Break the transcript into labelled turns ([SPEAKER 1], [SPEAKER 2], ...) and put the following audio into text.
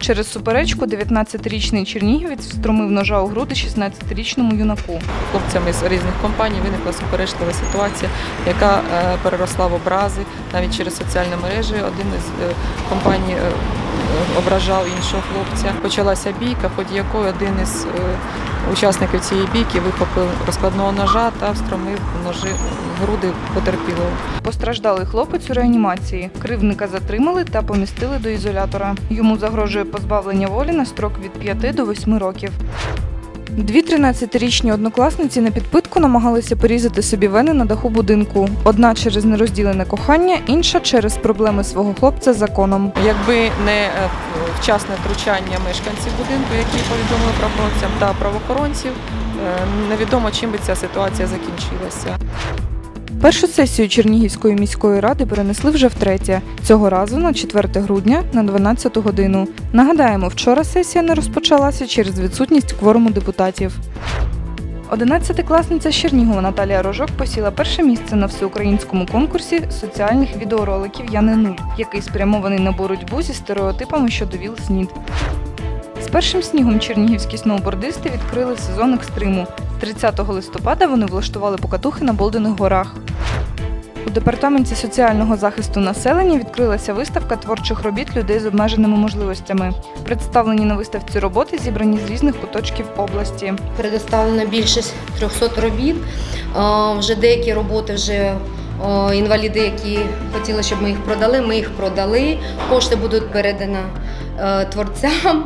[SPEAKER 1] Через суперечку 19-річний чернігівець встромив ножа у груди 16-річному юнаку.
[SPEAKER 2] хлопцями з різних компаній виникла суперечлива ситуація, яка е, переросла в образи навіть через соціальні мережі. Один із е, компаній е, ображав іншого хлопця. Почалася бійка, ході якої один із е, учасників цієї бійки вихопив розкладного ножа та встромив ножи груди потерпілого.
[SPEAKER 1] Постраждалий хлопець у реанімації. Кривника затримали та помістили до ізолятора. Йому загрожує позбавлення волі на строк від 5 до 8 років. Дві 13-річні однокласниці на підпитку намагалися порізати собі вени на даху будинку. Одна через нерозділене кохання, інша через проблеми свого хлопця з законом.
[SPEAKER 2] Якби не е, вчасне втручання мешканців будинку, які повідомили правоохоронцям та правоохоронців, е, невідомо чим би ця ситуація закінчилася.
[SPEAKER 1] Першу сесію Чернігівської міської ради перенесли вже втретє. Цього разу на 4 грудня на 12 годину. Нагадаємо, вчора сесія не розпочалася через відсутність кворуму депутатів. Одинадцятикласниця з Чернігова Наталія Рожок посіла перше місце на всеукраїнському конкурсі соціальних відеороликів Я не нуль, який спрямований на боротьбу зі стереотипами щодо ВІЛ-СНІД. З першим снігом чернігівські сноубордисти відкрили сезон екстриму. 30 листопада вони влаштували покатухи на Болдених горах. У департаменті соціального захисту населення відкрилася виставка творчих робіт людей з обмеженими можливостями. Представлені на виставці роботи зібрані з різних куточків області.
[SPEAKER 3] Предоставлено більше 300 робіт. Е, Вже деякі роботи вже е, інваліди, які хотіли, щоб ми їх продали, ми їх продали. Кошти будуть передані е, творцям.